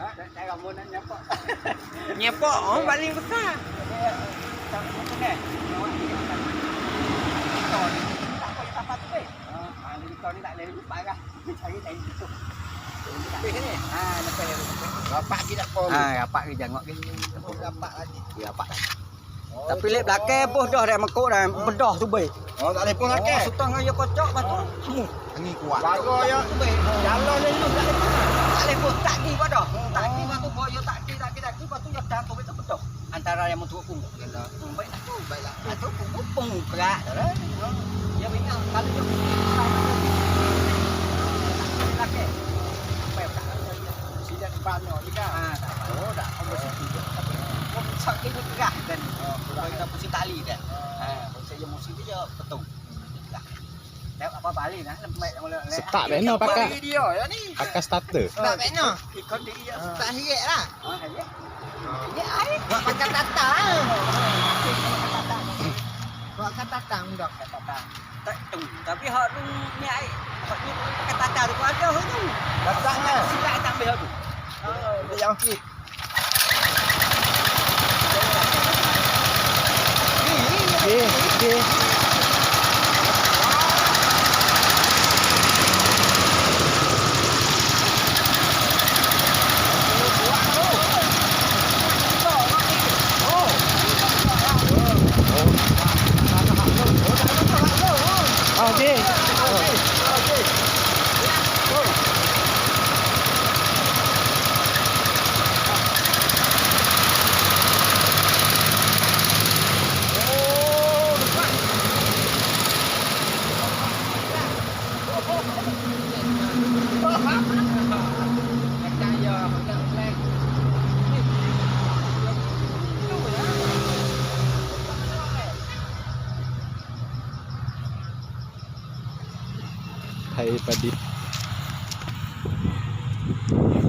Ha, kamu nak. Nyepok oh paling besar. Tak eh. Ni. Tak tapak tu eh. Ha, ni tak boleh. Cari ni. Ha, ya. Bapak kita pun. Ha, rapat ke jangok ke. Bapak lagi. Ya, rapat. Tapi lep belakang pun dah dah mekuk dah bedah tu baik. Oh, tak boleh pun Oh, sutang ayo kocok batu. Kamu. Angin kuat. Bagus ya. Jalan ni lu tak boleh. Antara yang mentuk pun. Hmm, baik tu, baiklah. Batu pun pun berat. Ya benar. Kalau dia laki. Apa yang tak Sida di banyak juga. Ha, tak apa. Oh. Kau mesti tidur. Tapi kau sak ni pun gerah kan. Kau kita tali kan. Ha, saya mesti dia betul. Apa balik nah, lembek mula. Setak dah pakai dia ya ni. pakai starter. Ikut dia. Tak hirik lah. Ha, ya. Ya, ai. Buat makan tatang. Buat makan tatang dah. Kata tak tu. Tapi hak tu ni ai. Hak ni pakai tata tu ada hak tu. Tatang lah. Silap tak ambil hak tu. Dia yang okey. Okey, okey. bahay pa